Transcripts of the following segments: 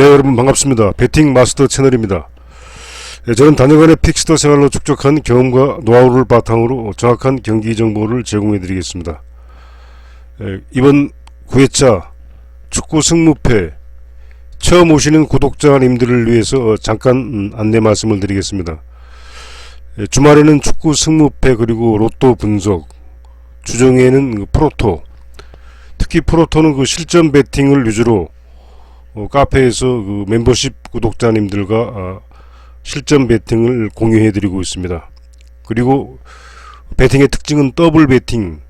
네 여러분 반갑습니다. 베팅 마스터 채널입니다. 네, 저는 단여간의 픽스터 생활로 축적한 경험과 노하우를 바탕으로 정확한 경기 정보를 제공해 드리겠습니다. 네, 이번 9회차 축구 승무패 처음 오시는 구독자님들을 위해서 잠깐 음, 안내 말씀을 드리겠습니다. 네, 주말에는 축구 승무패 그리고 로또 분석 주중에는 그 프로토 특히 프로토는 그 실전 베팅을 위주로 어, 카페에서 그 멤버십 구독자님들과 아, 실전 베팅을 공유해 드리고 있습니다. 그리고 베팅의 특징은 더블 베팅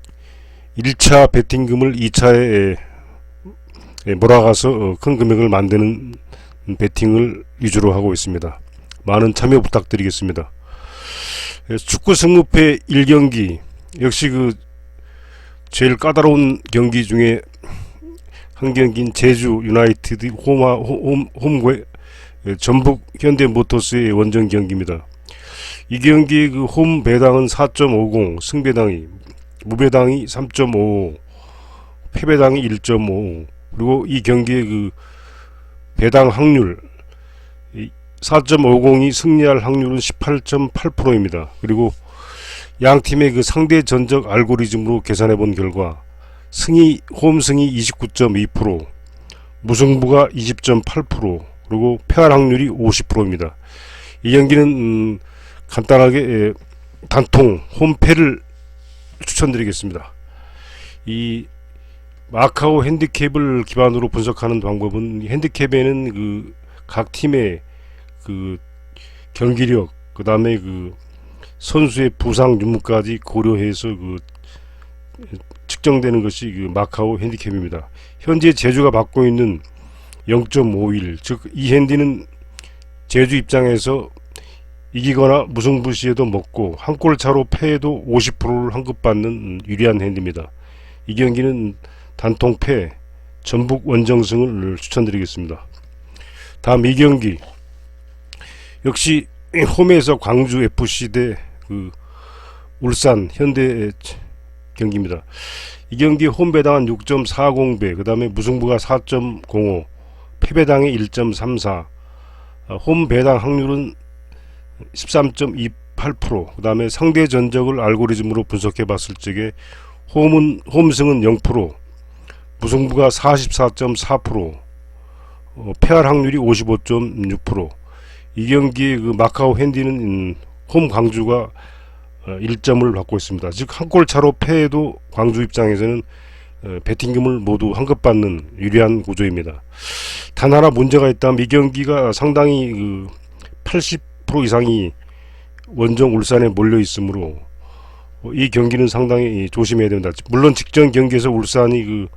1차 베팅금을 2차에 몰아가서 어, 큰 금액을 만드는 베팅을 위주로 하고 있습니다. 많은 참여 부탁드리겠습니다. 예, 축구 승무패 1경기 역시 그 제일 까다로운 경기 중에 한 경기인 제주 유나이티드 홈화 홈 홈과 전북 현대모터스의 원정 경기입니다. 이 경기 그 홈 배당은 4.50, 승배당이 무배당이 3.55, 패배당이 1.5 그리고 이 경기의 그 배당 확률 4.50이 승리할 확률은 18.8%입니다. 그리고 양 팀의 그 상대 전적 알고리즘으로 계산해 본 결과 승이 홈 승이 29.2%, 무승부가 20.8%, 그리고 패할 확률이 50%입니다. 이 경기는 음, 간단하게 예, 단통 홈패를 추천드리겠습니다. 이 마카오 핸디캡을 기반으로 분석하는 방법은 핸디캡에는 그 각 팀의 그 경기력, 그 다음에 그 선수의 부상 유무까지 고려해서 그 측정되는 것이 그 마카오 핸디캡입니다. 현재 제주가 받고 있는 0.51, 즉 이 핸디는 제주 입장에서 이기거나 무승부 시에도 먹고 한 골 차로 패해도 50%를 환급받는 유리한 핸디입니다. 이 경기는 단통 패, 전북 원정승을 추천드리겠습니다. 다음 이 경기 역시 홈에서 광주 FC 대 그 울산 현대 경기입니다. 이 경기 홈 배당은 6.40배, 그 다음에 무승부가 4.05, 패배당이 1.34, 어, 홈 배당 확률은 13.28%, 그 다음에 상대 전적을 알고리즘으로 분석해 봤을 적에 홈은, 홈승은 0%, 무승부가 44.4%, 어, 패할 확률이 55.6%, 이 경기 그 마카오 핸디는 음, 홈 광주가 어, 1점을 받고 있습니다. 즉 한 골 차로 패해도 광주 입장에서는 어, 베팅금을 모두 환급받는 유리한 구조입니다. 단 하나 문제가 있다면 이 경기가 상당히 그80% 이상이 원정 울산에 몰려 있으므로 어, 이 경기는 상당히 조심해야 됩니다. 물론 직전 경기에서 울산이 그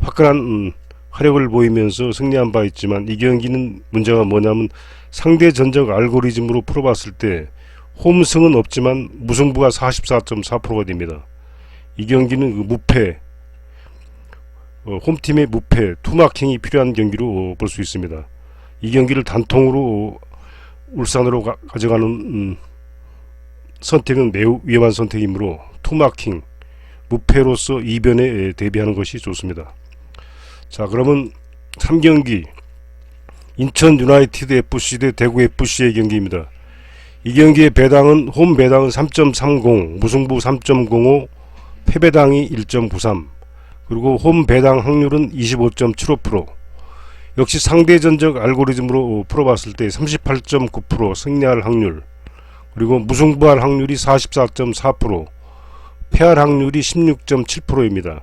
화끈한 음, 화력을 보이면서 승리한 바 있지만 이 경기는 문제가 뭐냐면 상대 전적 알고리즘으로 풀어봤을 때 홈승은 없지만 무승부가 44.4%가 됩니다. 이 경기는 그 무패, 어, 홈팀의 무패, 투마킹이 필요한 경기로 볼수 있습니다. 이 경기를 단통으로 울산으로 가, 져가는 음, 선택은 매우 위험한 선택이므로 투마킹, 무패로서 이변에 대비하는 것이 좋습니다. 자 그러면 3경기 인천 유나이티드 FC 대 대구 FC의 경기입니다. 이 경기의 배당은 홈 배당은 3.30, 무승부 3.05, 패배당이 1.93, 그리고 홈 배당 확률은 25.75%. 역시 상대 전적 알고리즘으로 풀어봤을 때 38.9% 승리할 확률, 그리고 무승부할 확률이 44.4%, 패할 확률이 16.7%입니다.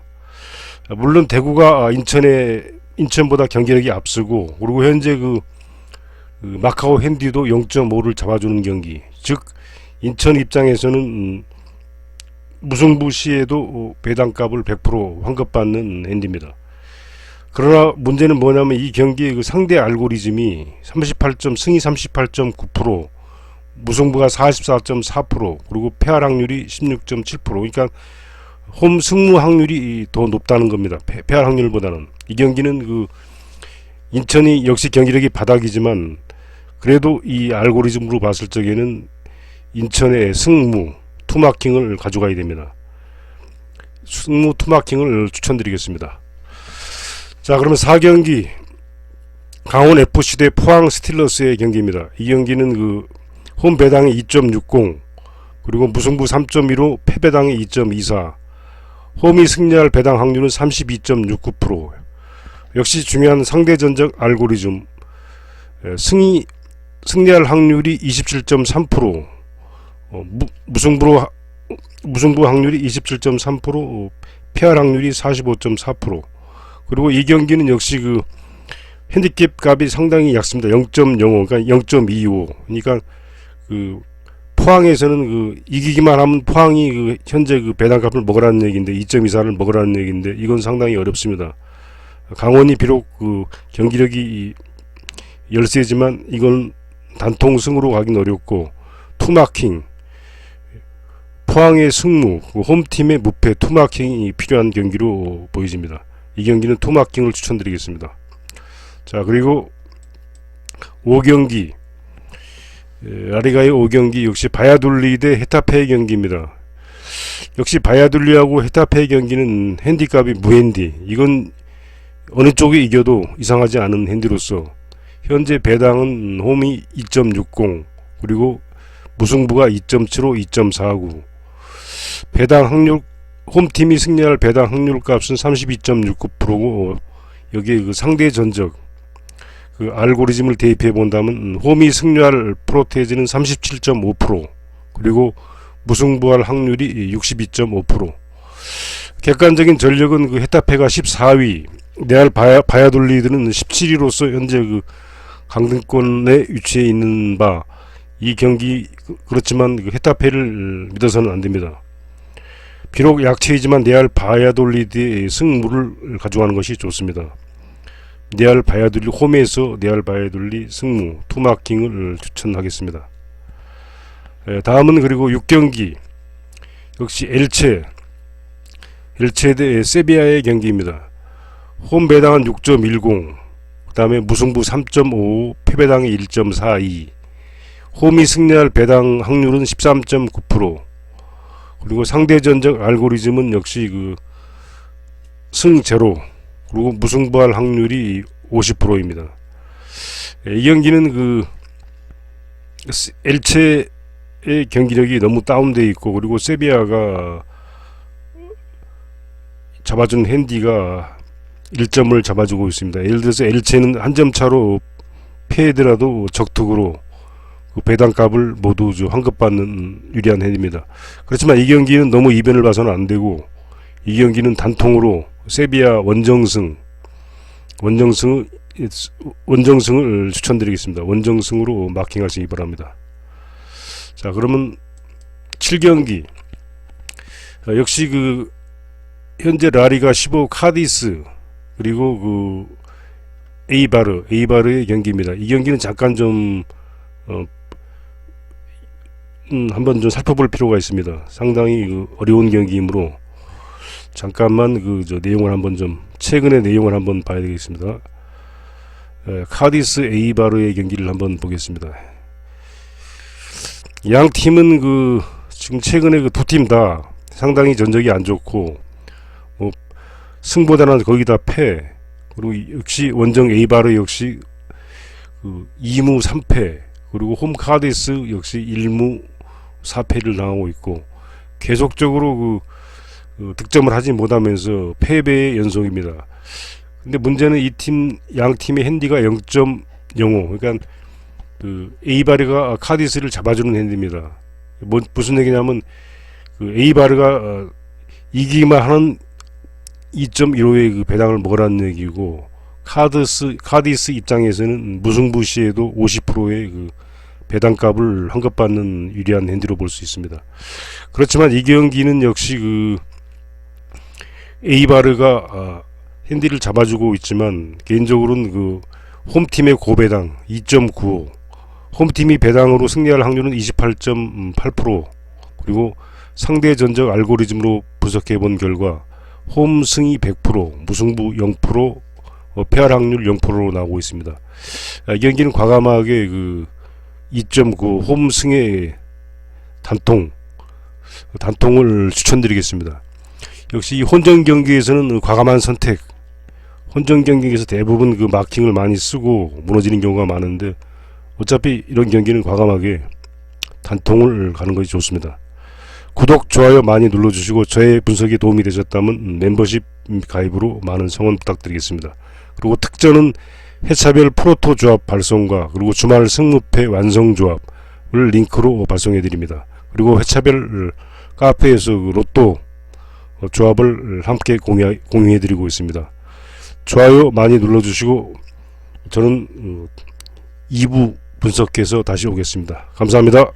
물론 대구가 인천에 인천보다 경기력이 앞서고 그리고 현재 그, 그 마카오 핸디도 0.5를 잡아주는 경기 즉 인천 입장에서는 음, 무승부 시에도 배당값을 100% 환급받는 핸디입니다. 그러나 문제는 뭐냐면 이 경기의 그 상대 알고리즘이 38점 승이 38.9% 무승부가 44.4% 그리고 패할 확률이 16.7% 그러니까 홈 승무 확률이 더 높다는 겁니다. 패, 패할 확률보다는 이 경기는 그 인천이 역시 경기력이 바닥이지만 그래도 이 알고리즘으로 봤을 적에는 인천의 승무 투마킹을 가져가야 됩니다. 승무 투마킹을 추천드리겠습니다. 자 그러면 4경기 강원 FC 대 포항 스틸러스의 경기입니다. 이 경기는 그 홈 배당이 2.60 그리고 무승부 3.15 패배당이 2.24 홈이 승리할 배당 확률은 32.69% 역시 중요한 상대 전적 알고리즘 에, 승이 승리할 확률이 27.3% 어, 무, 무승부로 하- 무승부 확률이 27.3% 어, 패할 확률이 45.4% 그리고 이 경기는 역시 그 핸디캡 값이 상당히 약습니다. 0.05 그러니까 0.25 그러니까 그 포항에서는 그 이기기만 하면 포항이 그 현재 그 배당값을 먹으라는 얘기인데 2.24를 먹으라는 얘기인데 이건 상당히 어렵습니다. 강원이 비록 그 경기력이 이 열세지만 이건 단통승으로 가긴 어렵고 투마킹 포항의 승무 그 홈팀의 무패 투마킹이 필요한 경기로 보여집니다. 이 경기는 투마킹을 추천드리겠습니다. 자 그리고 5경기 라리가의 5경기 역시 바야돌리 대 헤타페의 경기입니다. 역시 바야돌리하고 헤타페의 경기는 핸디값이 무핸디 이건 어느 쪽이 이겨도 이상하지 않은 핸디로서 현재 배당은 홈이 2.60 그리고 무승부가 2.75, 2.49 배당 확률 홈팀이 승리할 배당 확률 값은 32.69%고 여기에 그 상대 전적 그 알고리즘을 대입해 본다면 홈이 승리할 프로테이지는 37.5% 그리고 무승부할 확률이 62.5% 객관적인 전력은 그 헤타페가 14위 레알 바야, 바야돌리드는 17위로서 현재 그 강등권에 위치해 있는 바 이 경기 그- 그렇지만 그 헤타페를 믿어서는 안 됩니다. 비록 약체이지만 레알 바야돌리드의 승무를 가져가는 것이 좋습니다. 레알 바야돌리 홈에서 레알 바야돌리 승무 투마킹을 추천하겠습니다. 예, 다음은 그리고 6경기 역시 엘체 엘체 대 세비야의 경기입니다. 홈 배당은 6.10 그 다음에 무승부 3.5 패배당이 1.42 홈이 승리할 배당 확률은 13.9% 그리고 상대 전적 알고리즘은 역시 그 승 제로 그리고 무승부할 확률이 50%입니다. 이 경기는 그 스- 엘체의 경기력이 너무 다운돼 있고 그리고 세비야가 잡아준 핸디가 1점을 잡아주고 있습니다. 예를 들어서 엘체는 한 점 차로 패하더라도 적특으로 그 배당값을 모두 저 환급받는 유리한 핸디입니다. 그렇지만 이 경기는 너무 이변을 봐서는 안 되고 이 경기는 단통으로 세비야 원정승 원정승 원정승을 추천드리겠습니다. 원정승으로 마킹하시기 바랍니다. 자 그러면 7경기 어, 역시 그 현재 라리가 15 카디스 그리고 그 에이바르 에이바르의 경기입니다. 이 경기는 잠깐 좀 어, 음, 한번 좀 살펴볼 필요가 있습니다. 상당히 그 어려운 경기이므로 잠깐만 그 저 내용을 한번 좀 최근의 내용을 한번 봐야 되겠습니다. 에, 카디스 에이바르의 경기를 한번 보겠습니다. 양 팀은 그 지금 최근에 그 두 팀 다 상당히 전적이 안 좋고 뭐 승보다는 거기다 패 그리고 이- 역시 원정 에이바르 역시 그 2무 3패 그리고 홈 카디스 역시 1무 4패를 당하고 있고 계속적으로 그, 그 득점을 하지 못하면서 패배의 연속입니다. 근데 문제는 이 팀 양 팀의 핸디가 0.05 그러니까 그 에이바르가 카디스를 잡아주는 핸디입니다. 뭐, 무슨 얘기냐면 그 에이바르가 어, 이기기만 하는 2.15의 그 배당을 먹으라는 얘기고 카드스 카디스 입장에서는 무승부 시에도 50%의 그 배당값을 환급받는 유리한 핸디로 볼 수 있습니다. 그렇지만 이 경기는 역시 그 에이바르가 아, 핸디를 잡아주고 있지만 개인적으로는 그 홈팀의 고배당 2.95 홈팀이 배당으로 승리할 확률은 28.8% 그리고 상대 전적 알고리즘으로 분석해 본 결과 홈 승이 100% 무승부 0% 어, 패할 확률 0%로 나오고 있습니다. 아, 이 경기는 과감하게 그 2.9 홈승의 단통 단통을 추천드리겠습니다. 역시 이 혼전 경기에서는 과감한 선택 혼전 경기에서 대부분 그 마킹을 많이 쓰고 무너지는 경우가 많은데 어차피 이런 경기는 과감하게 단통을 가는 것이 좋습니다. 구독, 좋아요 많이 눌러주시고 저의 분석에 도움이 되셨다면 멤버십 가입으로 많은 성원 부탁드리겠습니다. 그리고 특전은 회차별 프로토 조합 발송과 그리고 주말 승무패 완성 조합을 링크로 발송해 드립니다. 그리고 회차별 카페에서 그 로또 조합을 함께 공유, 공유해 드리고 있습니다. 좋아요 많이 눌러주시고 저는 2부 분석해서 다시 오겠습니다. 감사합니다.